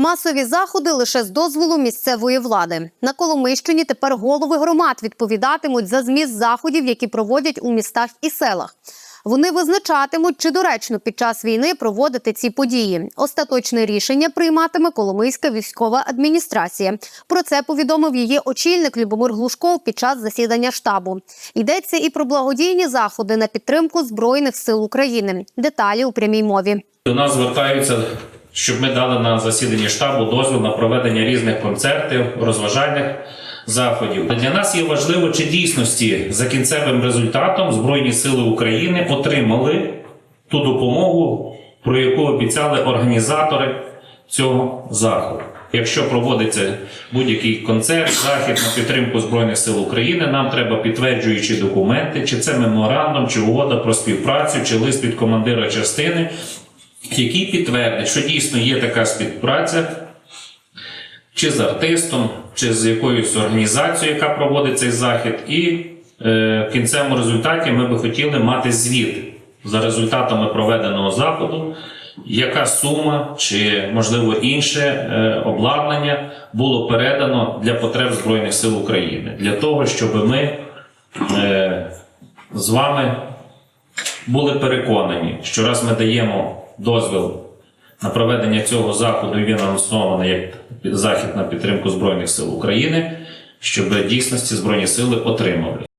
Масові заходи лише з дозволу місцевої влади. На Коломийщині тепер голови громад відповідатимуть за зміст заходів, які проводять у містах і селах. Вони визначатимуть, чи доречно під час війни проводити ці події. Остаточне рішення прийматиме Коломийська військова адміністрація. Про це повідомив її очільник Любомир Глушков під час засідання штабу. Йдеться і про благодійні заходи на підтримку збройних сил України. Деталі у прямій мові. До нас звертаються, щоб ми дали на засіданні штабу дозвіл на проведення різних концертів, розважальних заходів. Для нас є важливо, чи дійсності за кінцевим результатом Збройні Сили України отримали ту допомогу, про яку обіцяли організатори цього заходу. Якщо проводиться будь-який концерт, захід на підтримку Збройних сил України, нам треба підтверджуючі документи, чи це меморандум, чи угода про співпрацю, чи лист від командира частини, який підтвердить, що дійсно є така співпраця, чи з артистом, чи з якоюсь організацією, яка проводить цей захід, і е, в кінцевому результаті ми би хотіли мати звіт за результатами проведеного заходу, яка сума чи можливо інше е, обладнання було передано для потреб Збройних сил України, для того, щоб ми е, з вами були переконані, що раз ми даємо дозвіл на проведення цього заходу, він анонсований як захід на підтримку Збройних сил України, щоб дійсності Збройні сили отримали.